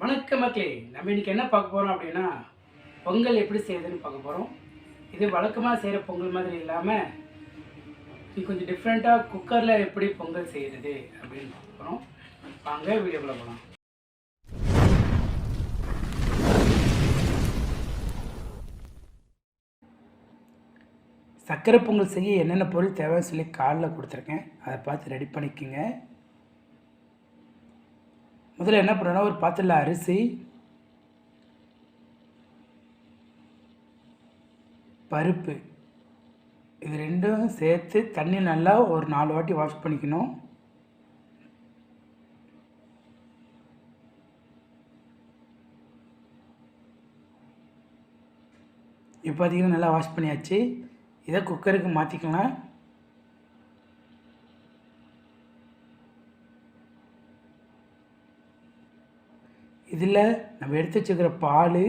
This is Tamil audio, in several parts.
வணக்க மக்களே. நம்ம இன்னைக்கு என்ன பார்க்க போகிறோம் அப்படின்னா பொங்கல் எப்படி செய்யுதுன்னு பார்க்க போகிறோம் இது வழக்கமாக செய்கிற பொங்கல் மாதிரி இல்லாமல் இது கொஞ்சம் டிஃப்ரெண்ட்டாக குக்கரில் எப்படி பொங்கல் செய்கிறது அப்படின்னு பார்க்க போகிறோம் வாங்க வீடியோவில் போகலாம் சர்க்கரை பொங்கல் செய்ய என்னென்ன பொருள் தேவைன்னு சொல்லி காலில் கொடுத்துருக்கேன். அதை பார்த்து ரெடி பண்ணிக்கோங்க. முதல்ல என்ன பண்ணுறோன்னா ஒரு பாத்திரத்தில் அரிசி பருப்பு இது ரெண்டும் சேர்த்து தண்ணி நல்லா ஒரு நாலு வாட்டி வாஷ் பண்ணிக்கணும். இப்போ பார்த்தீங்கன்னா நல்லா வாஷ் பண்ணியாச்சு. இதை குக்கருக்கு மாற்றிக்கலாம் இதில் நம்ம எடுத்து வச்சுக்கிற பால்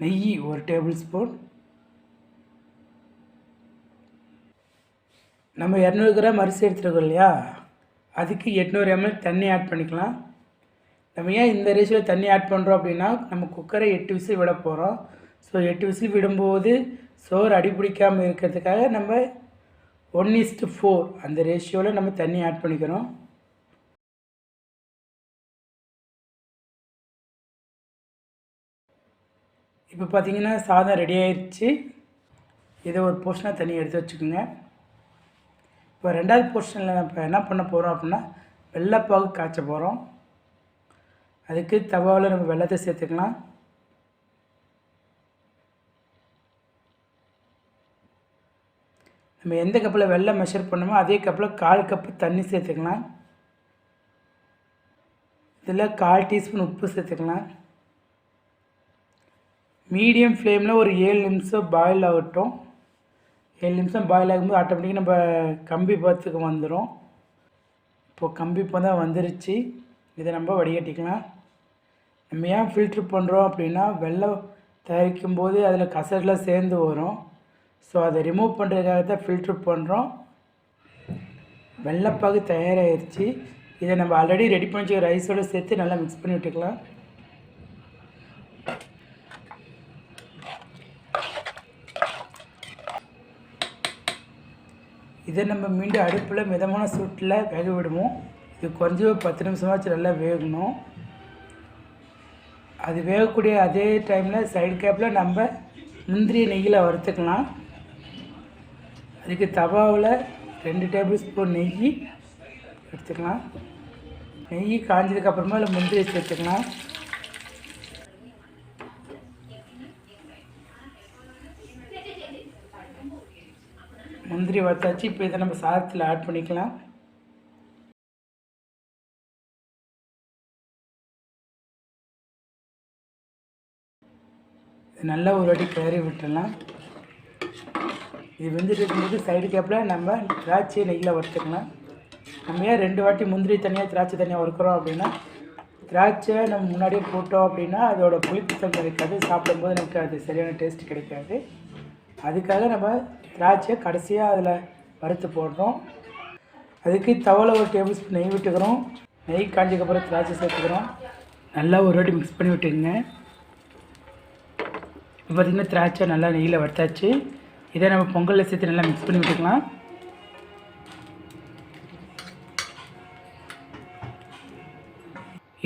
நெய் ஒரு டேபிள் ஸ்பூன். நம்ம இரநூறு கிராம் அரிசி எடுத்துருக்கோம் இல்லையா? அதுக்கு எட்நூறு எம்எல் தண்ணி ஆட் பண்ணிக்கலாம். நம்ம ஏன் இந்த ரேஷியோவில் தண்ணி ஆட் பண்ணுறோம் அப்படின்னா நம்ம குக்கரை எட்டு விசில் விட போகிறோம் ஸோ எட்டு விசில் விடும்போது சோறு அடிப்பிடிக்காமல் இருக்கிறதுக்காக நம்ம ஒன் இஸ்டு ஃபோர் அந்த ரேஷியோவில் நம்ம தண்ணி ஆட் பண்ணிக்கிறோம் இப்போ பார்த்தீங்கன்னா சாதம் ரெடி ஆயிடுச்சு இதை ஒரு போர்ஷனாக தண்ணி எடுத்து வச்சுக்கோங்க. இப்போ ரெண்டாவது போர்ஷனில் நம்ம என்ன பண்ண போகிறோம் அப்படின்னா வெள்ளைப்பாகு காய்ச்ச போகிறோம் அதுக்கு தவாவில் நம்ம வெள்ளத்தை சேர்த்துக்கலாம். நம்ம எந்த கப்பில் வெள்ளம் மெஷர் பண்ணோமோ அதே கப்பில் கால் கப்பு தண்ணி சேர்த்துக்கலாம். இதில் கால் டீஸ்பூன் உப்பு சேர்த்துக்கலாம். மீடியம் ஃப்ளேமில் ஒரு ஏழு நிமிஷம் பாயில் ஆகட்டும். ஏழு நிமிஷம் பாயில் ஆகும்போது ஆட்டோமேட்டிக்காக நம்ம கம்பி பதத்துக்கு வந்துடும் இப்போது கம்பி பதம் வந்துருச்சு. இதை நம்ம வடிகட்டிக்கலாம். நம்ம ஏன் ஃபில்ட்ரு பண்ணுறோம் அப்படின்னா வெள்ளம் தயாரிக்கும் போது அதில் கசரெலாம் சேர்ந்து வரும். ஸோ அதை ரிமூவ் பண்ணுறதுக்காக தான் ஃபில்ட்ரு பண்ணுறோம் வெள்ளைப்பாகு தயாராகிருச்சு இதை நம்ம ஆல்ரெடி ரெடி பண்ணி வச்சுக்க ரைஸோடு சேர்த்து நல்லா மிக்ஸ் பண்ணி விட்டுக்கலாம். இதை நம்ம மீண்டும் அடுப்பில் மிதமான சூட்டில் வேக விடுவோம். இது குறைஞ்சி ஒரு பத்து நிமிஷமாச்சு நல்லா வேகணும். அது வேகக்கூடிய அதே டைமில் சைடு கேப்பில் நம்ம முந்திரி நெய்யில் வறுத்துக்கலாம். அதுக்கு தவாவில் ரெண்டு டேபிள் ஸ்பூன் நெய் எடுத்துக்கலாம். நெய் காஞ்சதுக்கப்புறமா இல்லை முந்திரி சேர்த்துக்கலாம் முந்திரி வறுத்தாச்சு இப்போ இதை நம்ம சாதத்தில் ஆட் பண்ணிக்கலாம். நல்லா ஒரு அடி கிளறி விட்டுடலாம். இது வெந்துட்டு இருக்கும்போது சைடு கேப்பில் நம்ம திராட்சை நெய்யில் வறுத்துக்கலாம். நம்ம ஏன் ரெண்டு வாட்டி முந்திரி தனியாக திராட்சை தனியாக வறுக்கிறோம் அப்படின்னா திராட்சை நம்ம முன்னாடியே போட்டோம் அப்படின்னா அதோட புளிப்புத்தன்மை இருக்காது. சாப்பிடும்போது நமக்கு அது சரியான டேஸ்ட் கிடைக்காது. அதுக்காக நம்ம திராட்சையை கடைசியாக அதில் வறுத்து போடுறோம். அதுக்கு தவளை ஒரு டேபிள் ஸ்பூன் நெய் விட்டுக்கிறோம். நெய் காஞ்சதுக்கப்புறம் திராட்சை சேர்த்துக்கிறோம். நல்லா ஒரு வாட்டி மிக்ஸ் பண்ணி விட்டுக்குங்க. இப்போ பார்த்திங்கன்னா திராட்சை நல்லா நெய்யில் வறுத்தாச்சு. இதை நம்ம பொங்கலில் சேர்த்து நல்லா மிக்ஸ் பண்ணி விட்டுக்கலாம்.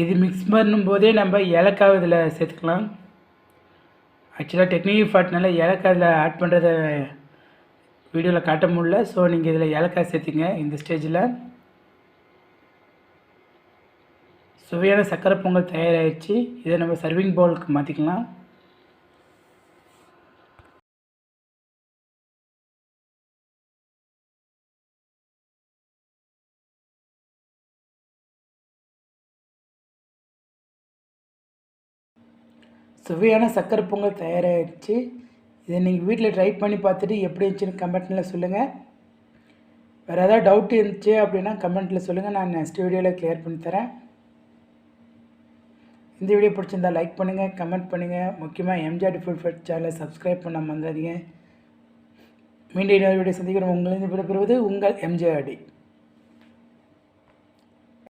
இது மிக்ஸ் பண்ணும்போதே நம்ம ஏலக்காய் இதில் சேர்த்துக்கலாம். ஆக்சுவலாக டெக்னிக்கல் ஃபால்ட்னால ஏலக்காய் இதில் ஆட் பண்ணுறத வீடியோவில் காட்ட முடியல. ஸோ நீங்கள் இதில் ஏலக்காய் சேர்த்துங்க இந்த ஸ்டேஜில் சுவையான சக்கரை பொங்கல் தயாராகிடுச்சு இதை நம்ம சர்விங் பவுலுக்கு மாற்றிக்கலாம் சுவையான சக்கரை பொங்கல் தயாராகிடுச்சு இதை நீங்கள் வீட்டில் ட்ரை பண்ணி பார்த்துட்டு எப்படி இருந்துச்சுன்னு கமெண்ட்டில் சொல்லுங்கள் வேறு ஏதாவது டவுட் இருந்துச்சு அப்படின்னா கமெண்ட்டில் சொல்லுங்கள் நான் நெக்ஸ்ட் வீடியோவில் கிளியர் பண்ணி தரேன். இந்த வீடியோ பிடிச்சிருந்தா லைக் பண்ணுங்கள் கமெண்ட் பண்ணுங்கள் முக்கியமாக எம்ஜிஆர் ஃபுட் ஃபுட் சேனலை சப்ஸ்கிரைப் பண்ண மறந்துடாதீங்க மீண்டும் இன்னொரு வீடியோ சந்திக்கிறோம். உங்களிருந்து விடைபெறுவது உங்கள் எம்ஜிஆர் டி